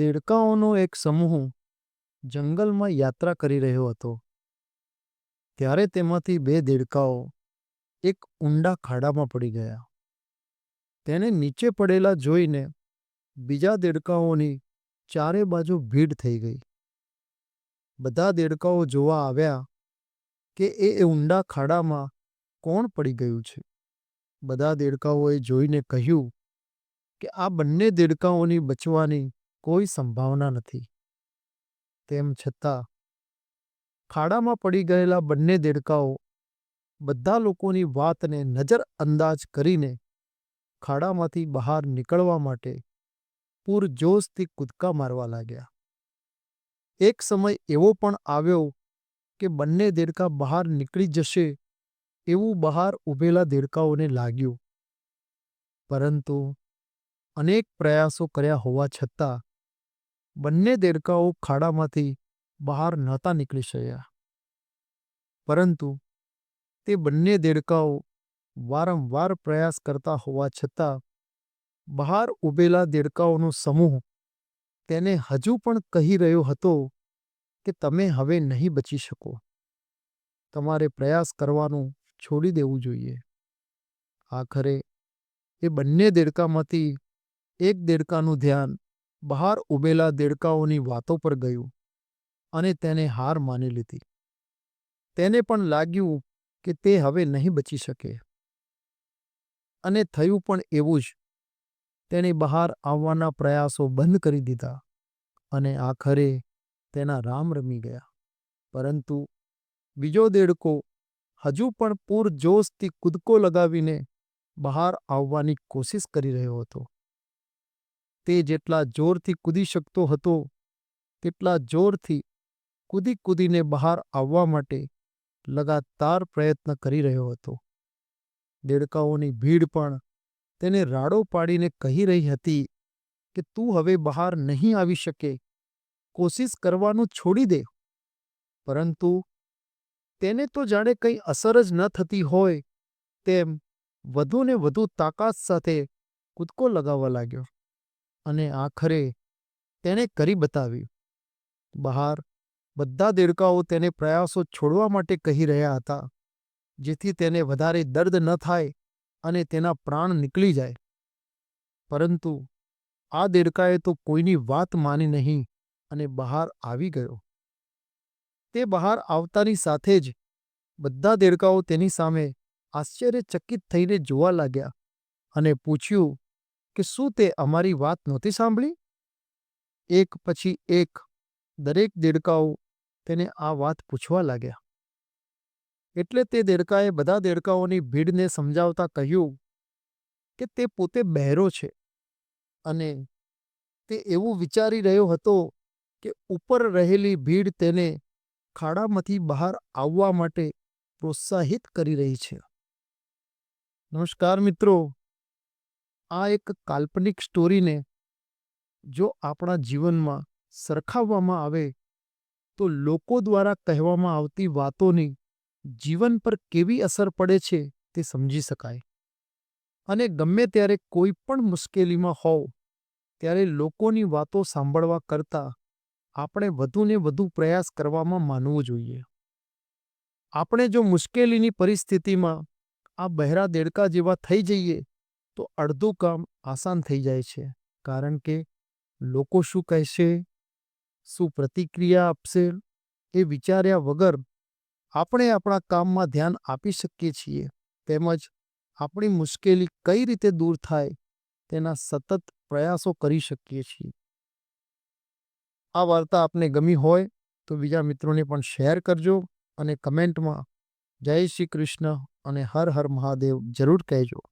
દેડકાઓનો એક સમૂહ જંગલમાં યાત્રા કરી રહ્યો હતો. ત્યારે તેમાંથી બે દેડકાઓ એક ઊંડા ખાડામાં પડી ગયા. તેને નીચે પડેલા જોઈને બીજા દેડકાઓની ચારે બાજુ ભીડ થઈ ગઈ. બધા દેડકાઓ જોવા આવ્યા કે એ ઊંડા ખાડામાં કોણ પડી ગયું છે. બધા દેડકાઓએ જોઈને કહ્યું કે આ બંને દેડકાઓની બચવાની કોઈ સંભાવના નથી. તેમ છતાં, ખાડામાં પડી ગયેલા બંને દેડકાઓ બધા લોકોની વાતને નજર અંદાજ કરીને ખાડામાંથી બહાર નીકળવા માટે પૂરજોશથી કૂદકા મારવા લાગ્યા. એક સમય એવો પણ આવ્યો કે બંને દેડકા બહાર નીકળી જશે એવું બહાર ઊભેલા દેડકાઓને લાગ્યું. પરંતુ અનેક પ્રયાસો કર્યા હોવા છતાં બંને દેડકાઓ ખાડામાંથી બહાર નહોતા નીકળી શક્યા. પરંતુ તે બંને દેડકાઓ વારંવાર પ્રયાસ કરતા હોવા છતાં બહાર ઊભેલા દેડકાઓનો સમૂહ તેને હજુ પણ કહી રહ્યો હતો કે તમે હવે નહીં બચી શકો. તમારે પ્રયાસ કરવાનું છોડી દેવું જોઈએ. આખરે એ બંને દેડકામાંથી એક દેડકાનું ધ્યાન બહાર ઉભેલા દેડકાઓની વાતો પર ગયું અને તેને હાર માની લીધી. તેને પણ લાગ્યું કે તે હવે નહીં બચી શકે. અને થયું પણ એવું જ. તેણે બહાર આવવાના પ્રયાસો બંધ કરી દીધા અને આખરે તેના રામ રમી ગયા. પરંતુ બીજો દેડકો હજુ પણ પૂરજોશથી કૂદકો લગાવીને બહાર આવવાની કોશિશ કરી રહ્યો હતો. તે જેટલા જોરથી કૂદી શકતો હતો, તેટલા જોરથી કૂદી કૂદીને બહાર આવવા માટે લગાતાર પ્રયત્ન કરી રહ્યો હતો. દેડકાઓની ભીડ પણ તેને રાડો પાડીને કહી રહી હતી કે, તું હવે બહાર નહીં આવી શકે. કોશિશ કરવાનું છોડી દે. પરંતુ તેને તો જાણે કંઈ અસર જ ન થતી હોય તેમ વધુને વધુ તાકાત સાથે કૂદકો લગાવવા લાગ્યો. અને આખરે તેણે કરી બતાવ્યું. બહાર બધા દેડકાઓ તેને પ્રયાસો છોડવા માટે કહી રહ્યા હતા, જેથી તેને વધારે દર્દ ન થાય અને તેના પ્રાણ નીકળી જાય. પરંતુ આ દેડકાએ તો કોઈની વાત માની નહીં અને બહાર આવી ગયો. તે બહાર આવતાની સાથે જ બધા દેડકાઓ તેની સામે આશ્ચર્યચકિત થઈને જોવા લાગ્યા અને પૂછ્યું કે શું તે અમારી વાત નહોતી સાંભળી? એક પછી એક, દરેક દેડકાઓ તેને આ વાત પૂછવા લાગ્યા. એટલે તે દેડકાએ બધા દેડકાઓની ભીડને સમજાવતા કહ્યું કે તે પોતે બહેરો છે અને તે એવું વિચારી રહ્યો હતો કે ઉપર રહેલી ભીડ તેને ખાડામાંથી બહાર આવવા માટે પ્રોત્સાહિત કરી રહી છે. નમસ્કાર મિત્રો. આ એક કાલ્પનિક સ્ટોરીને જો આપણા જીવનમાં સરખાવવામાં આવે તો લોકો દ્વારા કહેવામાં આવતી વાતોની જીવન પર કેવી અસર પડે છે તે સમજી શકાય. અને ગમે ત્યારે કોઈ પણ મુશ્કેલીમાં હોવ, ત્યારે લોકોની વાતો સાંભળવા કરતાં આપણે વધુને વધુ પ્રયાસ કરવામાં માનવું જોઈએ. આપણે જો મુશ્કેલીની પરિસ્થિતિમાં આ બહેરા દેડકા જેવા થઈ જઈએ તો અડધું કામ આસાન થઈ જાય છે. કારણ કે લોકો શું કહેશે? શું પ્રતિક્રિયા આપશે? એ વિચાર્યા વગર આપણે આપણા કામમાં ધ્યાન આપી શકીએ છીએ. તેમજ આપણી મુશ્કેલી કઈ રીતે દૂર થાય તેના સતત પ્રયાસો કરી શકીએ છીએ. આ વાર્તા આપને ગમી હોય તો બીજા મિત્રોને પણ શેર કરજો અને કમેન્ટમાં જય શ્રી કૃષ્ણ અને હર હર મહાદેવ જરૂર કહેજો.